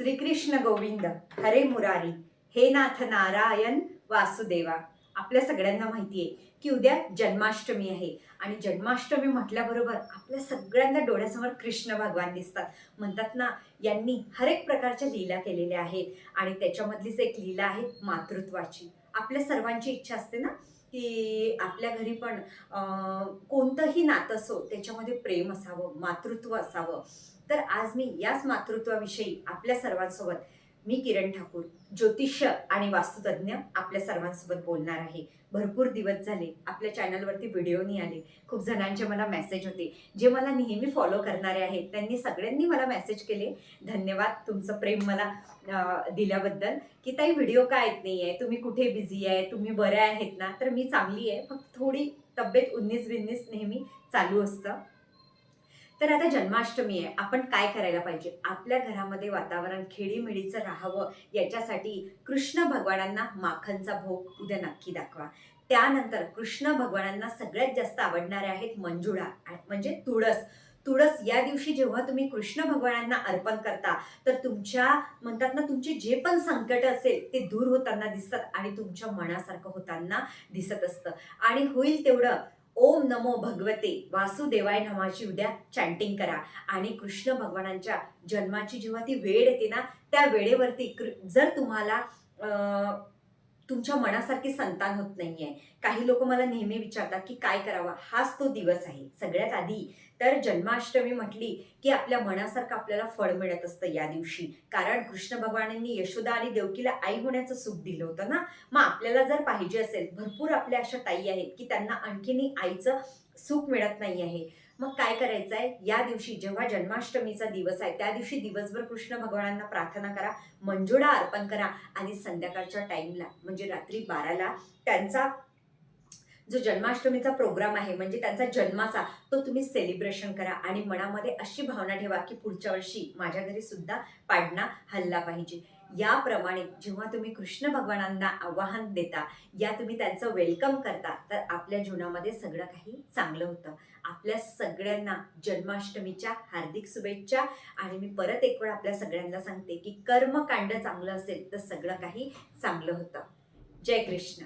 श्रीकृष्ण गोविंद हरे मुरारी हे नाथ नारायण वासुदेवा. आपल्या सगळ्यांना माहिती आहे की उद्या जन्माष्टमी आहे. आणि जन्माष्टमी म्हटल्याबरोबर आपल्या सगळ्यांना डोळ्यासमोर कृष्ण भगवान दिसतात. म्हणतात ना यांनी हर एक प्रकारच्या लीला केलेल्या आहेत. आणि त्याच्यामधलीच एक लीला आहे मातृत्वाची. आपल्या सर्वांची इच्छा असते ना की आपल्या घरी पण कोणतंही नातं असो त्याच्यामध्ये प्रेम असावं मातृत्व असावं. तर आज मी याच मातृत्वाविषयी आपल्या सर्वांसोबत मी किरण ठाकूर ज्योतिष्य आणि वास्तुतज्ञ आपल्या सर्वांसोबत बोलणार आहे. भरपूर दिवस झाले आपल्या चॅनलवरती व्हिडिओ नाही आले. खूप जणांचे मला मेसेज होते. जे मला नेहमी फॉलो करणारे आहेत त्यांनी सगळ्यांनी मला मेसेज केले. धन्यवाद तुमचं प्रेम मला दिल्याबद्दल. की ताई व्हिडिओ का येत नाही आहे तुम्ही कुठे बिझी आहे? तुम्ही बऱ्या आहेत ना? तर मी चांगली आहे. फक्त थोडी तब्येत उन्नीस बिन्नीस नेहमी चालू असतं. तर आता जन्माष्टमी आहे. आपण काय करायला पाहिजे? आपल्या घरामध्ये वातावरण खेडीमेडीचं राहावं याच्यासाठी कृष्ण भगवानांना माखनचा भोग उद्या नक्की दाखवा. त्यानंतर कृष्ण भगवानांना सगळ्यात जास्त आवडणारे आहेत मंजुळा म्हणजे तुळस. तुळस या दिवशी जेव्हा तुम्ही कृष्ण भगवानांना अर्पण करता तर तुमच्या म्हणतात ना तुमचे जे पण संकट असेल ते दूर होताना दिसतात आणि तुमच्या मनासारखं होताना दिसत असतं. आणि होईल तेवढं ओम नमो भगवते. वासुदेवाय नमाची उद्या चॅन्टिंग करा. आणि कृष्ण भगवानांच्या जन्माची जेव्हा ती वेळ येते ना त्या वेळेवरती कृ- जर तुम्हाला तुमच्या मनासारखे संतान होत नाहीये. काही लोक मला नेहमी विचारतात की काय करावं? हाच तो दिवस आहे. सगळ्यात आधी तर जन्माष्टमी म्हटली की आपल्या मनासारखं आपल्याला फळ मिळत असतं या दिवशी. कारण कृष्ण भगवानांनी यशोदा आणि देवकीला आई होण्याचं सुख दिलं होतं ना? मग आपल्याला जर पाहिजे असेल भरपूर आपल्या अशा ताई आहेत की त्यांना आणखीनही आईचं सुख मिळत नाही आहे मग काय करायचं आहे या दिवशी जेव्हा जन्माष्टमीचा दिवस आहे त्या दिवशी दिवसभर कृष्ण भगवानांना प्रार्थना करा मंजुळा अर्पण करा आणि संध्याकाळच्या टाईमला म्हणजे रात्री बाराला त्यांचा जो जन्माष्टमीचा प्रोग्राम आहे म्हणजे त्यांचा जन्माचा तो तुम्ही सेलिब्रेशन करा आणि मनामध्ये अशी भावना ठेवा की पुढच्या वर्षी माझ्या घरी सुद्धा पाडणा हल्ला पाहिजे. याप्रमाणे जेव्हा तुम्ही कृष्ण भगवानांना आवाहन देता या तुम्ही त्यांचं वेलकम करता तर आपल्या जीवनामध्ये सगळं काही चांगलं होतं. आपल्या सगळ्यांना जन्माष्टमीच्या हार्दिक शुभेच्छा. आणि मी परत एक वेळ आपल्या सगळ्यांना सांगते की कर्मकांड चांगलं असेल तर सगळं काही चांगलं होतं. जय कृष्ण.